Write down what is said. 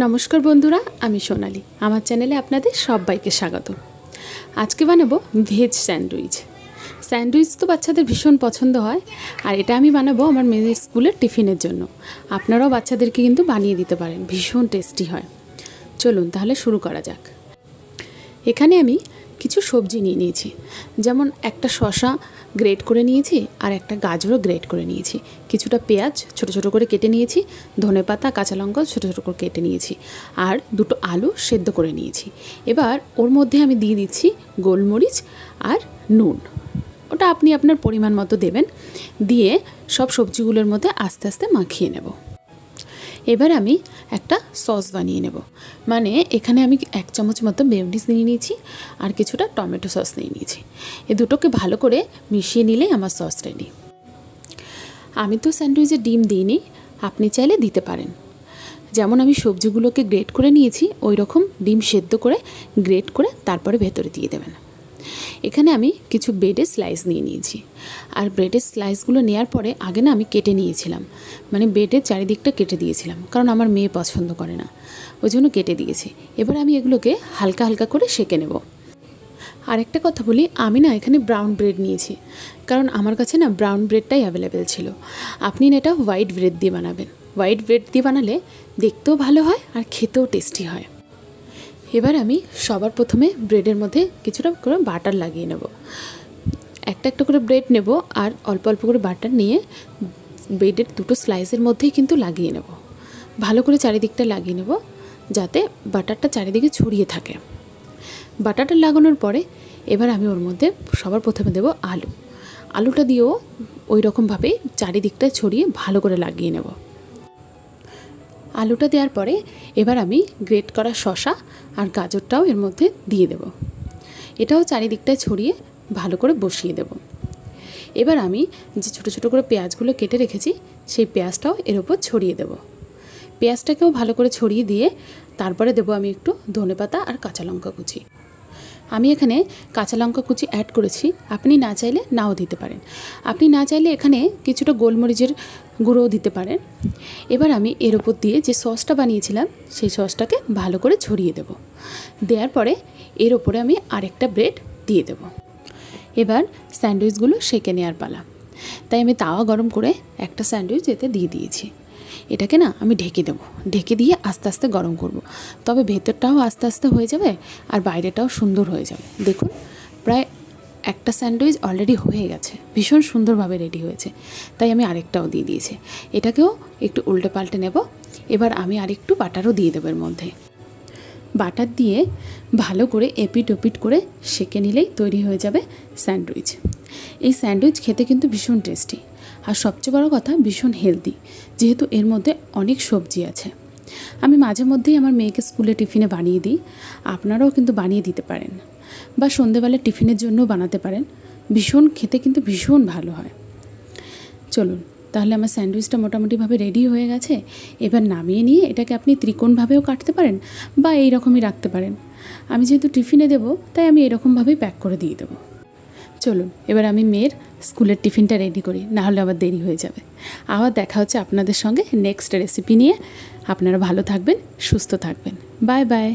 নমস্কার বন্ধুরা, আমি সোনালি। আমার চ্যানেলে আপনাদের সবাইকে স্বাগত। আজকে বানাবো ভেজ স্যান্ডউইচ। স্যান্ডউইচ তো বাচ্চাদের ভীষণ পছন্দ হয়, আর এটা আমি বানাবো আমার মেয়েদের স্কুলের টিফিনের জন্য। আপনারাও বাচ্চাদেরকে কিন্তু বানিয়ে দিতে পারেন, ভীষণ টেস্টি হয়। চলুন তাহলে শুরু করা যাক। এখানে আমি কিছু সবজি নিয়ে নিয়েছি। যেমন একটা শশা গ্রেট করে নিয়েছি আর একটা গাজরও গ্রেট করে নিয়েছি। কিছুটা পেঁয়াজ ছোট ছোট করে কেটে নিয়েছি ধনে পাতা কাঁচা লঙ্কা ছোটো ছোটো করে কেটে নিয়েছি আর দুটো আলু সেদ্ধ করে নিয়েছি। এবার ওর মধ্যে আমি দিয়ে দিচ্ছি গোলমরিচ আর নুন। ওটা আপনি আপনার পরিমাণ মতো দেবেন। দিয়ে সব সবজিগুলোর মধ্যে আস্তে আস্তে মাখিয়ে নেব। এবার আমি একটা সস বানিয়ে নেব। মানে এখানে আমি এক চামচ মতো মেয়োনিজ নিয়ে নিয়েছি আর কিছুটা টমেটো সস নিয়ে নিয়েছি। এ দুটোকে ভালো করে মিশিয়ে নিলেই আমার সস রেডি আমি তো স্যান্ডউইচে ডিম দিইনি, আপনি চাইলে দিতে পারেন। যেমন আমি সবজিগুলোকে গ্রেট করে নিয়েছি ওই রকম ডিম সেদ্ধ করে গ্রেট করে তারপরে ভেতরে দিয়ে দেবেন। এখানে আমি কিছু ব্রেডের স্লাইস নিয়ে নিয়েছি। আর ব্রেডের স্লাইসগুলো নেওয়ার পরে আগে না আমি কেটে নিয়েছিলাম। মানে ব্রেডের চারিদিকটা কেটে দিয়েছিলাম, কারণ আমার মেয়ে পছন্দ করে না। ওই জন্য কেটে দিয়েছি। এবার আমি এগুলোকে হালকা হালকা করে সেঁকে নেব। আর একটা কথা বলি, আমি না এখানে ব্রাউন ব্রেড নিয়েছি। কারণ আমার কাছে না ব্রাউন ব্রেডটাই অ্যাভেলেবেল ছিল। আপনি না এটা হোয়াইট ব্রেড দিয়ে বানাবেন। হোয়াইট ব্রেড দিয়ে বানালে দেখতেও ভালো হয় আর খেতেও টেস্টি হয়। এবার আমি সবার প্রথমে ব্রেডের মধ্যে কিছুটা করে বাটার লাগিয়ে নেব। একটা একটা করে ব্রেড নেব আর অল্প অল্প করে বাটার নিয়ে ব্রেডের দুটো স্লাইসের মধ্যেই কিন্তু লাগিয়ে নেব। ভালো করে চারিদিকটা লাগিয়ে নেব যাতে বাটারটা চারিদিকে ছড়িয়ে থাকে। বাটারটা লাগানোর পরে এবার আমি ওর মধ্যে সবার প্রথমে দেব আলু। আলুটা দিয়েও ওই রকমভাবেই চারিদিকটা ছড়িয়ে ভালো করে লাগিয়ে নেব। আলুটা দেওয়ার পরে এবার আমি গ্রেট করা শশা আর গাজরটাও এর মধ্যে দিয়ে দেব। এটাও চারিদিকটায় ছড়িয়ে ভালো করে বসিয়ে দেব। এবার আমি যে ছোটো ছোটো করে পেঁয়াজগুলো কেটে রেখেছি, সেই পেঁয়াজটাও এর ওপর ছড়িয়ে দেব। পেঁয়াজটাকেও ভালো করে ছড়িয়ে দিয়ে তারপরে দেবো আমি একটু ধনেপাতা আর কাঁচা লঙ্কা কুচি। আমি এখানে কাঁচা লঙ্কা কুচি অ্যাড করেছি। আপনি না চাইলে নাও দিতে পারেন। আপনি না চাইলে এখানে কিছুটা গোলমরিচের গুঁড়োও দিতে পারেন। এবার আমি এর ওপর দিয়ে যে সসটা বানিয়েছিলাম, সেই সসটাকে ভালো করে ছড়িয়ে দেব। দেওয়ার পরে এর ওপরে আমি আরেকটা ব্রেড দিয়ে দেব। এবার স্যান্ডউইচগুলো সেঁকে নেওয়ার পালা। তাই আমি তাওয়া গরম করে একটা স্যান্ডউইচ এতে দিয়ে দিয়েছি। এটাকে না আমি ঢেকে দেবো। ঢেকে দিয়ে আস্তে আস্তে গরম করব। তবে ভেতরটাও আস্তে আস্তে হয়ে যাবে আর বাইরেটাও সুন্দর হয়ে যাবে। দেখুন, প্রায় একটা স্যান্ডউইচ অলরেডি হয়ে গেছে। ভীষণ সুন্দরভাবে রেডি হয়েছে। তাই আমি আরেকটাও দিয়ে দিয়েছি। এটাকেও একটু উল্টে পাল্টে নেব। এবার আমি আরেকটু বাটারও দিয়ে দেবো এর মধ্যে। বাটার দিয়ে ভালো করে এপিট ওপিট করে সেঁকে নিলেই তৈরি হয়ে যাবে স্যান্ডউইচ। এই স্যান্ডউইচ খেতে কিন্তু ভীষণ টেস্টি। আর সবচেয়ে বড় কথা, ভীষণ হেলদি যেহেতু এর মধ্যে অনেক সবজি আছে। আমি মাঝে মধ্যেই আমার মেয়েকে স্কুলে টিফিনে বানিয়ে দিই, আপনারাও কিন্তু বানিয়ে দিতে পারেন বা সন্ধেবেলা টিফিনের জন্যও বানাতে পারেন, ভীষণ খেতে কিন্তু ভীষণ ভালো হয়। চলুন, তাহলে আমার স্যান্ডউইচটা মোটামুটিভাবে রেডি হয়ে গেছে, এবার নামিয়ে নিয়ে এটাকে আপনি ত্রিকোণভাবেও কাটতে পারেন বা এই রকমই রাখতে পারেন। আমি যেহেতু টিফিনে দেবো, তাই আমি এরকমভাবেই প্যাক করে দিয়ে দেবো। চলুন, এবার আমি মেয়ের স্কুলের টিফিনটা রেডি করি, নাহলে আবার দেরি হয়ে যাবে। আবার দেখা হচ্ছে আপনাদের সঙ্গে নেক্সট রেসিপি নিয়ে। আপনারা ভালো থাকবেন, সুস্থ থাকবেন। Bye bye